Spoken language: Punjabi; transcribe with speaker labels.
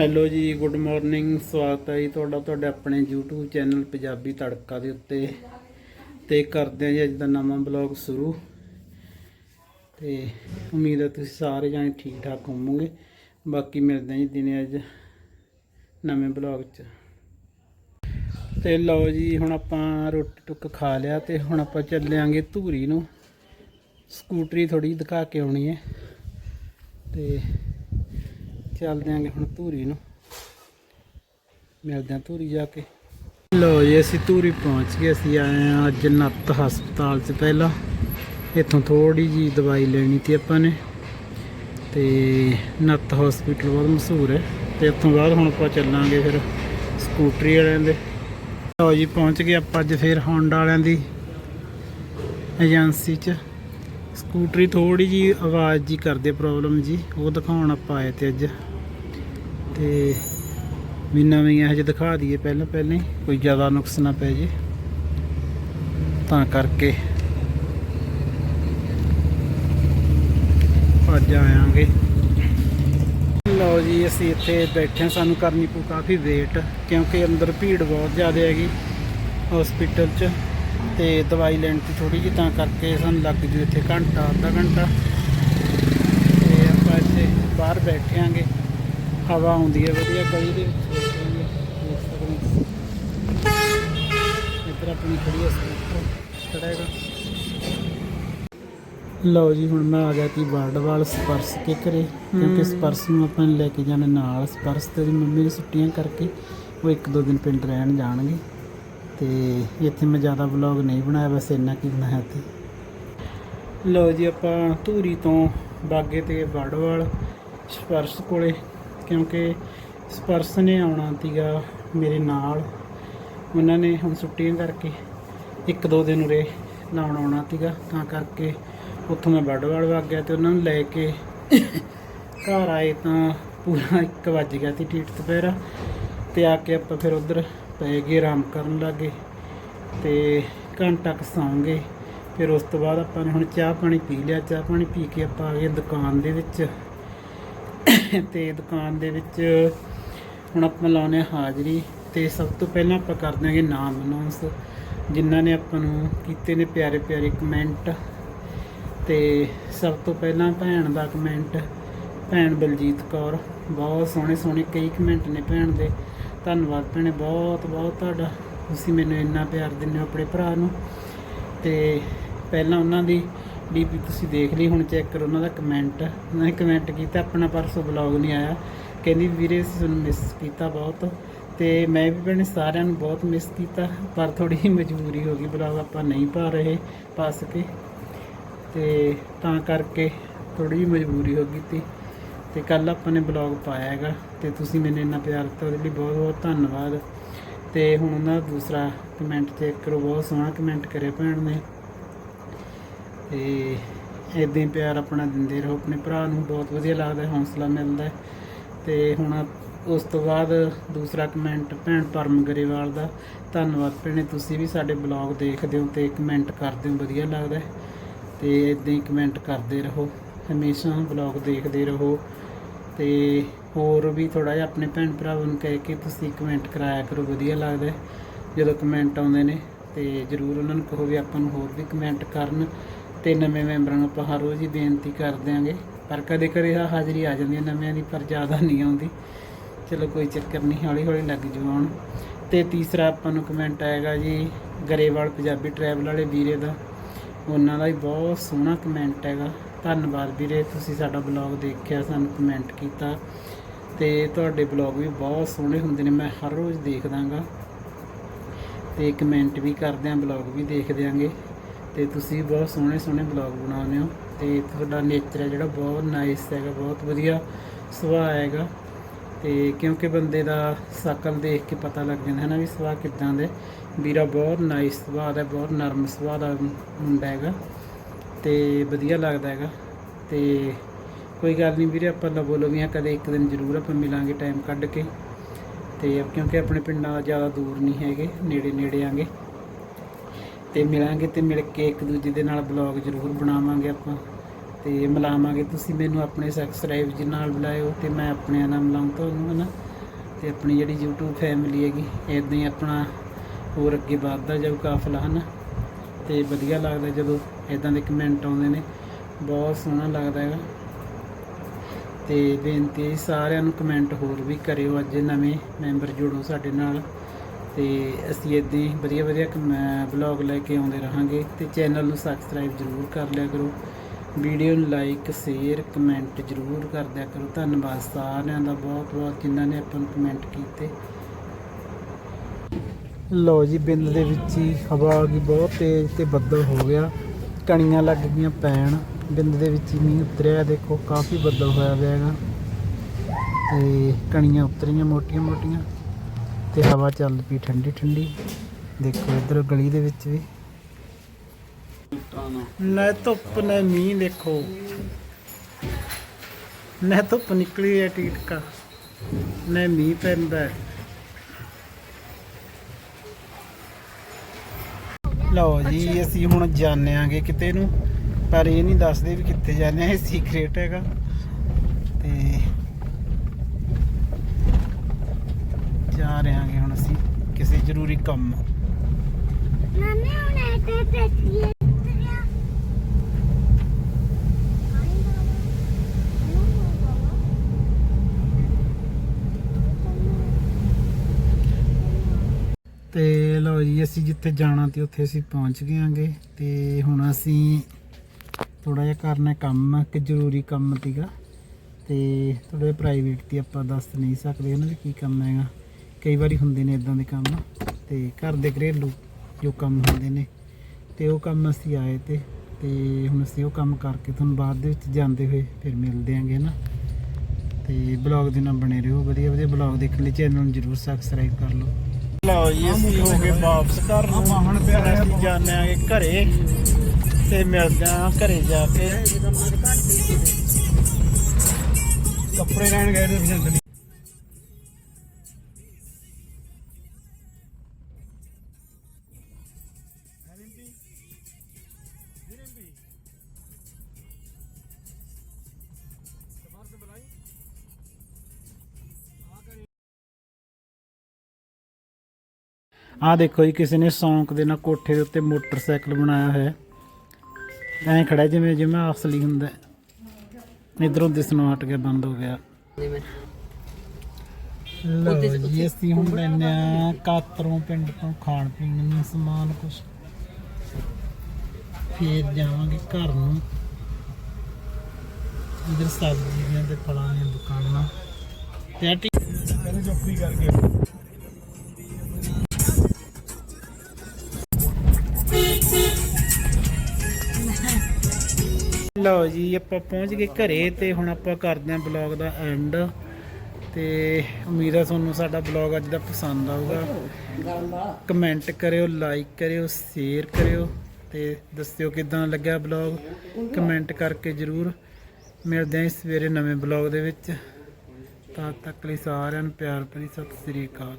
Speaker 1: ਹੈਲੋ ਜੀ ਗੁੱਡ ਮਾਰਨਿੰਗ ਸਵਾਗਤ ਹੈ ਜੀ ਤੁਹਾਡਾ, ਤੁਹਾਡੇ ਆਪਣੇ YouTube ਚੈਨਲ ਪੰਜਾਬੀ ਤੜਕਾ ਦੇ ਉੱਤੇ। ਤੇ ਕਰਦੇ ਹਾਂ ਜੀ ਅੱਜ ਦਾ ਨਵਾਂ ਬਲੌਗ ਸ਼ੁਰੂ। ਤੇ ਉਮੀਦ ਹੈ ਤੁਸੀਂ ਸਾਰੇ ਜਾਣੇ ਠੀਕ ਠਾਕ ਹੋਵੋਗੇ। ਬਾਕੀ ਮਿਲਦੇ ਹਾਂ ਜੀ ਦਿਨੇ ਅੱਜ ਨਵੇਂ ਬਲੌਗ 'ਚ। ਤੇ ਲਓ ਜੀ, ਹੁਣ ਆਪਾਂ ਰੋਟੀ ਟੁੱਕ ਖਾ ਲਿਆ ਤੇ ਹੁਣ ਆਪਾਂ ਚੱਲਿਆਂਗੇ ਧੂਰੀ ਨੂੰ। ਸਕੂਟਰੀ ਥੋੜੀ ਦਿਖਾ ਕੇ ਆਉਣੀ ਹੈ। ਤੇ ਚੱਲਦੇ ਆਂਗੇ ਹੁਣ ਧੂਰੀ ਨੂੰ। ਮਿਲਦੇ ਆਂ ਧੂਰੀ ਜਾ ਕੇ। ਲੋ ਜੀ, ਅਸੀਂ ਧੂਰੀ ਪਹੁੰਚ ਗਏ। ਅਸੀਂ ਆਏ ਆਂ ਅੱਜ ਨੱਤ ਹਸਪਤਾਲ 'ਚ ਪਹਿਲਾਂ। ਇੱਥੋਂ ਥੋੜੀ ਜੀ ਦਵਾਈ ਲੈਣੀ ਸੀ ਆਪਾਂ ਨੇ। ਤੇ ਨੱਤ ਹਸਪੀਟਲ ਬਹੁਤ ਮਸ਼ਹੂਰ ਹੈ। ਤੇ ਇੱਥੋਂ ਬਾਅਦ ਹੁਣ ਆਪਾਂ ਚੱਲਾਂਗੇ ਫਿਰ ਸਕੂਟਰੀ ਵਾਲਿਆਂ ਦੇ। ਲੋ ਜੀ, ਪਹੁੰਚ ਗਏ ਆਪਾਂ ਅੱਜ ਫਿਰ ਹੋਂਡਾ ਵਾਲਿਆਂ ਦੀ ਏਜੰਸੀ 'ਚ। ਸਕੂਟਰੀ ਥੋੜੀ ਜੀ ਆਵਾਜ਼ ਜੀ ਕਰਦੇ ਪ੍ਰੋਬਲਮ ਜੀ। ਉਹ ਦਿਖਾਉਣ ਆਪਾਂ ਆਏ ਤੇ ਅੱਜ। ਤੇ ਵੀ ਨਵੀਂ ਹਜੇ ਦਿਖਾ ਦਈਏ ਪਹਿਲਾਂ ਪਹਿਲਾਂ ਹੀ, ਕੋਈ ਜ਼ਿਆਦਾ ਨੁਕਸ ਨਾ ਪੈ ਜੇ। ਤਾਂ ਕਰਕੇ ਅੱਜ ਆਵਾਂਗੇ ਲਓ ਜੀ, ਅਸੀਂ ਇੱਥੇ ਬੈਠੇ ਹਾਂ, ਸਾਨੂੰ ਕਰਨੀ ਪਊ ਕਾਫੀ ਵੇਟ ਕਿਉਂਕਿ ਅੰਦਰ ਭੀੜ ਬਹੁਤ ਜ਼ਿਆਦਾ ਹੈਗੀ ਹਸਪੀਟਲ 'ਚ ਤੇ ਦਵਾਈ ਲੈਣ ਦੀ ਥੋੜੀ ਜਿਹੀ, ਤਾਂ ਕਰਕੇ ਸਾਨੂੰ ਲੱਗ ਜੂ ਇੱਥੇ ਘੰਟਾ, ਅੱਧਾ ਘੰਟਾ। ਤੇ ਆਪਾਂ ਇੱਥੇ ਬਾਹਰ ਬੈਠੇ ਆਂਗੇ। ਹਵਾ ਆਉਂਦੀ ਹੈ ਵਧੀਆ ਗਲੀ ਦੇ ਵਿੱਚ ਬੈਠਾਂਗੇ ਦੇਖ ਸਕਦੇ ਹੋ। ਇੱਧਰ ਆਪਣੀ ਖੜੀ ਹੈ ਖੜਾ ਹੈਗਾ। ਲਓ ਜੀ ਹੁਣ ਮੈਂ ਆ ਗਿਆ ਤੀ ਵਾਰਡਵਾਲ ਸਪਰਸ ਕੇ ਘਰੇ ਕਿਉਂਕਿ ਸਪਰਸ ਨੂੰ ਆਪਾਂ ਨੇ ਲੈ ਕੇ ਜਾਣਾ ਨਾਲ। ਸਪਰਸ ਤੇ ਮੰਮੀ ਦੀ ਛੁੱਟੀਆਂ ਕਰਕੇ ਉਹ ਇੱਕ ਦੋ ਦਿਨ ਪਿੰਡ ਰਹਿਣ ਜਾਣਗੇ। ਤੇ ਇੱਥੇ ਮੈਂ ਜ਼ਿਆਦਾ ਵਲੌਗ ਨਹੀਂ ਬਣਾਇਆ ਬਸ ਇੰਨਾ ਕੀ ਬਣਾਇਆ ਤੇ ਲਓ ਜੀ ਆਪਾਂ ਧੂਰੀ ਤੋਂ ਬਾਗੇ ਤੇ ਵੜਵਾਲ ਸਪਰਸ ਕੋਲੇ ਕਿਉਂਕਿ ਸਪਰਸ ਨੇ ਆਉਣਾ ਸੀਗਾ ਮੇਰੇ ਨਾਲ। ਉਹਨਾਂ ਨੇ ਹੁਣ ਛੁੱਟੀਆਂ ਕਰਕੇ ਇੱਕ ਦੋ ਦਿਨ ਉਰੇ ਲਾਉਣ ਆਉਣਾ ਸੀਗਾ। ਤਾਂ ਕਰਕੇ ਉੱਥੋਂ ਮੈਂ ਵੜਵਾਲ ਵਗ ਗਿਆ ਤੇ ਉਹਨਾਂ ਨੂੰ ਲੈ ਕੇ ਘਰ ਆਏ ਤਾਂ ਪੂਰਾ 1 ਵੱਜ ਗਿਆ ਸੀ ਠੀਟ ਦੁਪਹਿਰਾ। ਤੇ ਆ ਕੇ ਆਪਾਂ ਫਿਰ ਉਧਰ ਪੈ ਗਏ, ਆਰਾਮ ਕਰਨ ਲੱਗੇ ਤੇ ਘੰਟਾ ਕੁ ਸੌਂਗੇ। ਫਿਰ ਉਸ ਤੋਂ ਬਾਅਦ ਆਪਾਂ ਨੇ ਹੁਣ ਚਾਹ ਪਾਣੀ ਪੀ ਲਿਆ। ਚਾਹ ਪਾਣੀ ਪੀ ਕੇ ਆਪਾਂ ਆ ਗਏ ਦੁਕਾਨ ਦੇ ਵਿੱਚ। ਤੇ ਦੁਕਾਨ ਦੇ ਵਿੱਚ ਹੁਣ ਆਪਾਂ ਲਾਉਨੇ ਆ ਹਾਜ਼ਰੀ ਤੇ ਸਭ ਤੋਂ ਪਹਿਲਾਂ ਆਪਾਂ ਕਰ ਦਿਆਂਗੇ ਨਾਮ ਅਨਾਉਂਸ, ਜਿਨ੍ਹਾਂ ਨੇ ਆਪਾਂ ਨੂੰ ਕੀਤੇ ਨੇ ਪਿਆਰੇ ਪਿਆਰੇ ਕਮੈਂਟ। ਤੇ ਸਭ ਤੋਂ ਪਹਿਲਾਂ ਭੈਣ ਦਾ ਕਮੈਂਟ, ਭੈਣ ਬਲਜੀਤ ਕੌਰ, ਬਹੁਤ ਸੋਹਣੇ ਸੋਹਣੇ ਕਈ ਕਮੈਂਟ ਨੇ ਭੈਣ ਦੇ। ਧੰਨਵਾਦ ਭੈਣੇ, ਬਹੁਤ ਬਹੁਤ ਤੁਹਾਡਾ, ਤੁਸੀਂ ਮੈਨੂੰ ਇੰਨਾ ਪਿਆਰ ਦਿੰਦੇ ਹੋ ਆਪਣੇ ਭਰਾ ਨੂੰ। ਤੇ ਪਹਿਲਾਂ ਉਹਨਾਂ ਦੀ ਡੀਪੀ ਤੁਸੀਂ ਦੇਖ ਲਈ, ਹੁਣ ਚੈੱਕ ਕਰੋ ਉਹਨਾਂ ਦਾ ਕਮੈਂਟ ਉਹਨਾਂ ਨੇ ਕਮੈਂਟ ਕੀਤਾ, ਆਪਣਾ ਪਰਸੋਂ ਬਲੌਗ ਨਹੀਂ ਆਇਆ। ਕਹਿੰਦੀ ਵੀਰੇ ਅਸੀਂ ਤੁਹਾਨੂੰ ਮਿਸ ਕੀਤਾ ਬਹੁਤ। ਤੇ ਮੈਂ ਵੀ ਭੈਣੇ ਸਾਰਿਆਂ ਨੂੰ ਬਹੁਤ ਮਿਸ ਕੀਤਾ, ਪਰ ਥੋੜੀ ਮਜਬੂਰੀ ਹੋ ਗਈ ਬਲੌਗ ਆਪਾਂ ਨਹੀਂ ਪਾ ਰਹੇ, ਪਾ ਸਕੇ। ਤੇ ਤਾਂ ਕਰਕੇ ਥੋੜੀ ਜਿਹੀ ਮਜਬੂਰੀ ਹੋ ਗਈ ਤੀ ਤੇ ਕੱਲ ਆਪਾਂ ਨੇ ਬਲੌਗ ਪਾਇਆ ਹੈਗਾ, ਤੇ ਤੁਸੀਂ ਮੈਨੂੰ ਇੰਨਾ ਪਿਆਰ ਦਿੱਤਾ, ਉਹਦੇ ਲਈ ਬਹੁਤ ਬਹੁਤ ਧੰਨਵਾਦ। ਤੇ ਹੁਣ ਉਹਨਾਂ ਦਾ ਦੂਸਰਾ ਕਮੈਂਟ ਚੈੱਕ ਕਰੋ, ਬਹੁਤ ਸੋਹਣਾ ਕਮੈਂਟ ਕਰਿਆ ਭੈਣ ਨੇ। ਤੇ ਇਦਾਂ ਹੀ ਪਿਆਰ ਆਪਣਾ ਦਿੰਦੇ ਰਹੋ ਆਪਣੇ ਭਰਾ ਨੂੰ ਬਹੁਤ ਵਧੀਆ ਲੱਗਦਾ ਹੈ, ਹੌਸਲਾ ਮਿਲਦਾ ਹੈ। ਤੇ ਹੁਣ ਉਸ ਤੋਂ ਬਾਅਦ ਦੂਸਰਾ ਕਮੈਂਟ ਭੈਣ ਪਰਮ ਗਰੇਵਾਲ ਦਾ ਧੰਨਵਾਦ ਭੈਣੇ ਤੁਸੀਂ ਵੀ ਸਾਡੇ ਬਲੌਗ ਦੇਖਦੇ ਹੋ ਤੇ ਕਮੈਂਟ ਕਰਦੇ ਹੋ ਵਧੀਆ ਲੱਗਦਾ ਹੈ। ਤੇ ਇਦਾਂ ਹੀ ਕਮੈਂਟ ਕਰਦੇ ਰਹੋ ਹਮੇਸ਼ਾ ਬਲੌਗ ਦੇਖਦੇ ਰਹੋ ਤੇ ਹੋਰ ਵੀ ਥੋੜਾ ਜਿਹਾ ਆਪਣੇ ਭੈਣ ਭਰਾਵਾਂ ਨੂੰ ਕਹਿ ਕੇ ਤੁਸੀਂ ਕਮੈਂਟ ਕਰਾਇਆ ਕਰੋ ਵਧੀਆ ਲੱਗਦਾ ਜਦੋਂ ਕਮੈਂਟ ਆਉਂਦੇ ਨੇ ਤੇ ਜਰੂਰ ਉਹਨਾਂ ਨੂੰ ਕਹੋ ਵੀ ਆਪਾਂ ਨੂੰ ਹੋਰ ਵੀ ਕਮੈਂਟ ਕਰਨ ਤੇ ਨਵੇਂ ਮੈਂਬਰਾਂ ਨੂੰ ਆਪਾਂ ਹਰ ਰੋਜ਼ ਹੀ ਬੇਨਤੀ ਕਰ ਦਿਆਂਗੇ। ਪਰ ਕਦੇ ਕਦੇ ਹਾ- ਹਾਜ਼ਰੀ ਆ ਜਾਂਦੀ ਹੈ ਨਵਿਆਂ ਦੀ, ਪਰ ਜ਼ਿਆਦਾ ਨਹੀਂ ਆਉਂਦੀ। ਚਲੋ ਕੋਈ ਚੱਕਰ ਨਹੀਂ ਹੌਲੀ ਹੌਲੀ ਲੱਗ ਜੂ ਆਉਣ ਤੇ ਤੀਸਰਾ ਆਪਾਂ ਨੂੰ ਕਮੈਂਟ ਆਏਗਾ ਜੀ, ਗਰੇਵਾਲ ਪੰਜਾਬੀ ਟਰੈਵਲ ਵਾਲੇ ਵੀਰੇ ਦਾ। ਉਹਨਾਂ ਦਾ ਵੀ ਬਹੁਤ ਸੋਹਣਾ ਕਮੈਂਟ ਹੈਗਾ। ਧੰਨਵਾਦ ਵੀਰੇ, ਤੁਸੀਂ ਸਾਡਾ ਬਲੌਗ ਦੇਖਿਆ, ਸਾਨੂੰ ਕਮੈਂਟ ਕੀਤਾ। ਤੇ ਤੁਹਾਡੇ ਬਲੌਗ ਵੀ ਬਹੁਤ ਸੋਹਣੇ ਹੁੰਦੇ ਨੇ, ਮੈਂ ਹਰ ਰੋਜ਼ ਦੇਖਦਾਗਾ। ਤੇ ਕਮੈਂਟ ਵੀ ਕਰਦੇ ਆਂ ਬਲੌਗ ਵੀ ਦੇਖ ਦਿਆਂਗੇ। ਤੇ ਤੁਸੀਂ ਬਹੁਤ ਸੋਹਣੇ ਸੋਹਣੇ ਬਲੌਗ ਬਣਾਉਂਦੇ ਹੋ ਤੇ ਤੁਹਾਡਾ ਨੇਚਰ ਹੈ ਜਿਹੜਾ ਬਹੁਤ ਨਾਈਸ ਹੈਗਾ, ਬਹੁਤ ਵਧੀਆ ਸੁਭਾਅ ਹੈਗਾ। ਤੇ ਕਿਉਂਕਿ ਬੰਦੇ ਦਾ ਸ਼ਕਲ ਦੇਖ ਕੇ ਪਤਾ ਲੱਗ ਜਾਂਦਾ ਹੈ ਨਾ ਵੀ ਸੁਭਾਅ ਕਿਦਾਂ ਦੇ ਵੀਰਾ ਬਹੁਤ ਨਾਈਸ ਸੁਭਾਅ ਦਾ, ਬਹੁਤ ਨਰਮ ਸੁਭਾਅ ਦਾ ਮੁੰਡਾ ਹੈਗਾ ਤੇ ਵਧੀਆ ਲੱਗਦਾ ਹੈਗਾ। ਤੇ ਕੋਈ ਗੱਲ ਨਹੀਂ ਵੀਰੇ, ਆਪਾਂ ਤਾਂ ਬੋਲੋ ਵੀ ਲਵੀਆਂ ਕਦੇ ਇੱਕ ਦਿਨ ਜ਼ਰੂਰ ਆਪਾਂ ਮਿਲਾਂਗੇ ਟਾਈਮ ਕੱਢ ਕੇ। ਤੇ ਕਿਉਂਕਿ ਆਪਣੇ ਪਿੰਡਾਂ ਜ਼ਿਆਦਾ ਦੂਰ ਨਹੀਂ ਹੈਗੇ, ਨੇੜੇ ਨੇੜੇ ਆਂਗੇ। ਤੇ ਮਿਲਾਂਗੇ ਤੇ ਮਿਲ ਕੇ ਇੱਕ ਦੂਜੇ ਦੇ ਨਾਲ ਬਲੌਗ ਜ਼ਰੂਰ ਬਣਾਵਾਂਗੇ ਆਪਾਂ। ਤੇ ਮਿਲਾਵਾਂਗੇ ਤੁਸੀਂ ਮੈਨੂੰ ਆਪਣੇ ਸਬਸਕ੍ਰਾਈਬ ਜੀ ਨਾਲ ਬੁਲਾਇਓ ਤੇ ਮੈਂ ਆਪਣੇ ਨਾਲ ਮਿਲਾਉਂ ਤੁਹਾਨੂੰ ਹਨਾ। ਤੇ ਆਪਣੀ ਜਿਹੜੀ YouTube ਫੈਮਿਲੀ ਹੈਗੀ ਇਦਾਂ ਹੀ ਆਪਣਾ ਹੋਰ ਅੱਗੇ ਵੱਧਦਾ ਜਾਊ ਕਾਫਲਾ ਹਨ। ਤੇ ਵਧੀਆ ਲੱਗਦਾ ਜਦੋਂ ਇਦਾਂ ਦੇ ਕਮੈਂਟ ਆਉਂਦੇ ਨੇ। ਬਹੁਤ ਸੋਹਣਾ ਲੱਗਦਾ ਹੈਗਾ। ਤੇ ਬੇਨਤੀ ਸਾਰਿਆਂ ਨੂੰ ਕਮੈਂਟ ਹੋਰ ਵੀ ਕਰਿਓ ਅੱਜ ਨਵੇਂ ਮੈਂਬਰ ਜੁੜੋ ਸਾਡੇ ਨਾਲ। ਤੇ ਅਸੀਂ ਇਦਾਂ ਹੀ ਵਧੀਆ ਵਧੀਆ ਵਲੌਗ ਲੈ ਕੇ ਆਉਂਦੇ ਰਹਾਂਗੇ ਤੇ ਚੈਨਲ ਨੂੰ ਸਬਸਕ੍ਰਾਈਬ ਜ਼ਰੂਰ ਕਰ ਲਿਆ ਕਰੋ। ਵੀਡੀਓ ਨੂੰ ਲਾਈਕ ਸ਼ੇਅਰ ਕਮੈਂਟ ਜ਼ਰੂਰ ਕਰ ਦਿਆ ਕਰੋ। ਧੰਨਵਾਦ ਸਾਰਿਆਂ ਦਾ ਬਹੁਤ ਬਹੁਤ ਜਿਨ੍ਹਾਂ ਨੇ ਆਪਾਂ ਨੂੰ ਕਮੈਂਟ ਕੀਤੇ। ਲੋ ਜੀ, ਬਿੰਦ ਦੇ ਵਿੱਚ ਹੀ ਹਵਾ ਆ ਗਈ, ਬਹੁਤ ਤੇਜ਼ ਤੇ ਬੱਦਲ ਹੋ ਗਿਆ। ਕਣੀਆਂ ਲੱਗ ਗਈਆਂ ਪੈਣ। ਬਿੰਦ ਦੇ ਵਿੱਚ ਹੀ ਮੀਂਹ ਉਤਰਿਆ। ਦੇਖੋ, ਕਾਫੀ ਬੱਦਲ ਹੋਇਆ ਪਿਆ ਹੈਗਾ। ਤੇ ਕਣੀਆਂ ਉਤਰੀਆਂ ਮੋਟੀਆਂ ਮੋਟੀਆਂ। ਤੇ ਹਵਾ ਚੱਲ ਪਈ ਠੰਡੀ ਠੰਡੀ। ਦੇਖੋ ਇਧਰ ਗਲੀ ਦੇ ਵਿੱਚ ਵੀ। ਨਾ ਧੁੱਪ ਨਾ ਮੀਂਹ ਦੇਖੋ। ਨਾ ਧੁੱਪ ਨਿਕਲੀ ਹੈ ਟੀਟਕਾ। ਨਾ ਮੀਂਹ ਪੈਂਦਾ। ਲਓ ਜੀ, ਅਸੀਂ ਹੁਣ ਜਾਣੇ ਆਂਗੇ ਕਿਤੇ ਨੂੰ, ਪਰ ਇਹ ਨਹੀਂ ਦੱਸਦੇ ਵੀ ਕਿੱਥੇ ਜਾਣੇ ਇਹ ਸੀਕ੍ਰੇਟ ਹੈਗਾ ਤੇ ਜਾ ਰਹੇ ਆਂਗੇ ਹੁਣ ਅਸੀਂ ਕਿਸੇ ਜ਼ਰੂਰੀ ਕੰਮ।
Speaker 2: ਮੰਮੀ ਹੁਣ ਇੱਥੇ ਹੈ
Speaker 1: ਤੇ ਲਓ ਜੀ ਅਸੀਂ ਜਿੱਥੇ ਜਾਣਾ ਤੇ ਉੱਥੇ ਅਸੀਂ ਪਹੁੰਚ ਗਏ ਆਂਗੇ ਤੇ ਹੁਣ ਅਸੀਂ ਥੋੜਾ ਜਿਹਾ ਕਰਨਾ ਕੰਮ ਕਿ ਜ਼ਰੂਰੀ ਕੰਮ ਸੀਗਾ। ਤੇ ਥੋੜਾ ਪ੍ਰਾਈਵੇਟ ਤੇ ਆਪਾਂ ਦੱਸ ਨਹੀਂ ਸਕਦੇ ਉਹਨਾਂ ਦੇ ਕੀ ਕੰਮ ਹੈਗਾ। ਕਈ ਵਾਰੀ ਹੁੰਦੇ ਨੇ ਇਦਾਂ ਦੇ ਕੰਮ ਤੇ ਘਰ ਦੇ ਘਰੇਲੂ ਜੋ ਕੰਮ ਹੁੰਦੇ ਨੇ ਤੇ ਉਹ ਕੰਮ ਅਸੀਂ ਆਏ ਤੇ ਤੇ ਹੁਣ ਅਸੀਂ ਉਹ ਕੰਮ ਕਰਕੇ ਤੁਹਾਨੂੰ ਬਾਅਦ ਦੇ ਵਿੱਚ ਜਾਂਦੇ ਹੋਏ ਫਿਰ ਮਿਲਦੇ ਆਂਗੇ ਨਾ ਤੇ ਬਲੌਗ ਦੇ ਨਾਲ ਬਣੇ ਰਹੋ ਵਧੀਆ ਵਧੀਆ ਬਲੌਗ ਦੇਖਣ ਲਈ ਚੈਨਲ ਨੂੰ ਜਰੂਰ ਸਬਸਕ੍ਰਾਈਬ ਕਰ ਲਓ। ਲਓ ਜੀ ਅਸੀਂ ਹੋ ਗਏ ਵਾਪਸ ਘਰ ਨੂੰ ਹੁਣ ਫਿਰ ਅਸੀਂ ਜਾਂਦੇ ਆਂਗੇ ਘਰੇ ਤੇ ਮਿਲਦੇ ਆਂ ਘਰੇ ਜਾ ਕੇ।
Speaker 3: ਕੱਪੜੇ ਲੈਣ ਗਏ ਤੇ ਪਸੰਦ
Speaker 1: ਆਹ ਦੇਖੋ ਜੀ ਕਿਸੇ ਨੇ ਸੌਂਕ ਦੇ ਨਾਲ ਕੋਠੇ ਦੇ ਉੱਤੇ ਮੋਟਰਸਾਈਕਲ ਬਣਾਇਆ ਹੋਇਆ ਐਂ ਖੜਾ ਜਿਵੇਂ ਜਿਵੇਂ ਅਸਲੀ ਹੁੰਦਾ ਇਧਰੋਂ ਦਿਸਣੋਂ ਹਟ ਗਿਆ ਬੰਦ ਹੋ ਗਿਆ। ਲਓ ਜੀ ਅਸੀਂ ਹੁਣ ਲੈਨੇ ਆ ਕਾਤਰੋਂ ਪਿੰਡ ਤੋਂ ਖਾਣ ਪੀਣ ਨੂੰ ਸਮਾਨ ਕੁਛ। ਫੇਰ ਜਾਵਾਂਗੇ ਘਰ ਨੂੰ। ਇਧਰ ਸਬਜ਼ੀਆਂ ਤੇ ਫਲਾਂ ਦੀਆਂ ਦੁਕਾਨਾਂ। ਤੇ ਆਹ ਟੀ-
Speaker 3: ਕਹਿੰਦੇ ਚੌਕਰੀ ਕਰਕੇ
Speaker 1: ਲਓ ਜੀ, ਆਪਾਂ ਪਹੁੰਚ ਗਏ ਘਰੇ ਤੇ ਹੁਣ ਆਪਾਂ ਕਰਦੇ ਹਾਂ ਬਲੌਗ ਦਾ ਐਂਡ ਤੇ ਉਮੀਦ ਹੈ ਤੁਹਾਨੂੰ ਸਾਡਾ ਬਲੌਗ ਅੱਜ ਦਾ ਪਸੰਦ ਆਊਗਾ। ਕਮੈਂਟ ਕਰਿਓ ਲਾਈਕ ਕਰਿਓ ਸ਼ੇਅਰ ਕਰਿਓ ਤੇ ਦੱਸਿਓ ਕਿਦਾਂ ਲੱਗਿਆ ਬਲੌਗ ਕਮੈਂਟ ਕਰਕੇ ਜਰੂਰ। ਮਿਲਦੇ ਆਂ ਸਵੇਰੇ ਨਵੇਂ ਬਲੌਗ ਦੇ ਵਿੱਚ। ਤਦ ਤੱਕ ਲਈ ਸਾਰਿਆਂ ਨੂੰ ਪਿਆਰ ਭਰੀ ਸਤਿ ਸ੍ਰੀ ਅਕਾਲ।